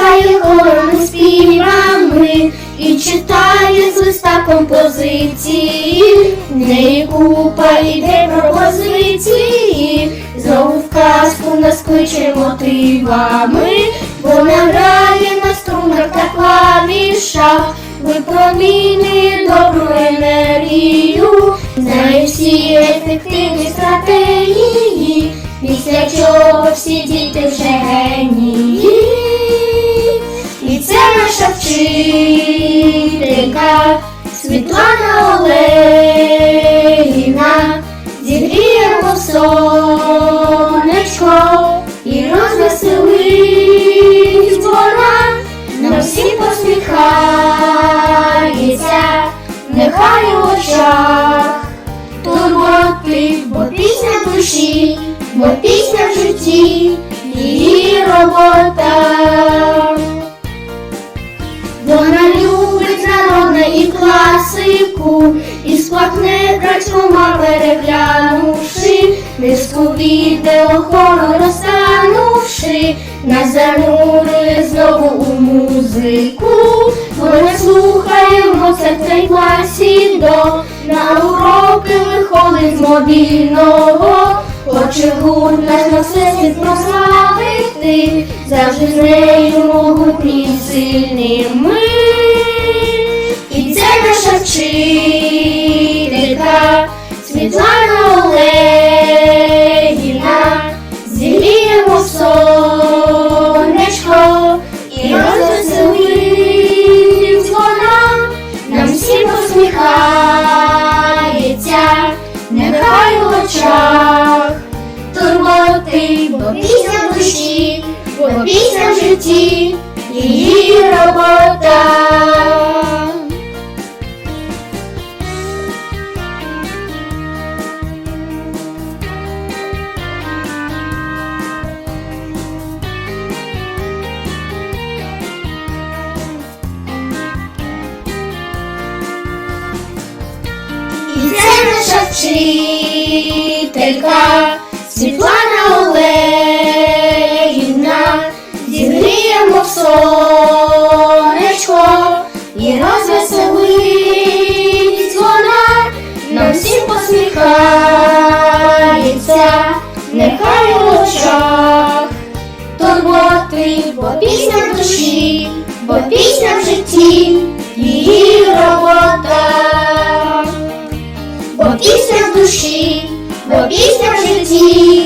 Дихає хором співами і читає з листа композиції, в неї купа ідей пропозиції, знову в казку нас кличе мотивами, вона грає на струнах та клавішах, випромінює добру енергію, знає всі ефективні стратегії, після чого всі діти вже генії. Вчителька Світлана Олегівна, зігріємо сонечко і розвеселить вона, нам всім посміхається, нехай у очах турботи, бо пісня в душі, бо пісня в житті, її робота. Сплакне крадькома переглянувши, низку відео хору розтанувши, нас занурює знову у музику. Вона слухає Моцарта й класі до на уроки виходить з мобільного. Хоче гурт наш на все світ прославити, завжди з нею могутні й сильними. Нехай у очах турботи, бо пісня в душі, бо пісня в житті, її робота. Наша вчителька Світлана Олегівна, зігріємо в сонечко і розвеселить вона, нам всім посміхається, нехай у очах турботи, бо пісня в душі, бо пісня в житті, душі, бо пісня в житті,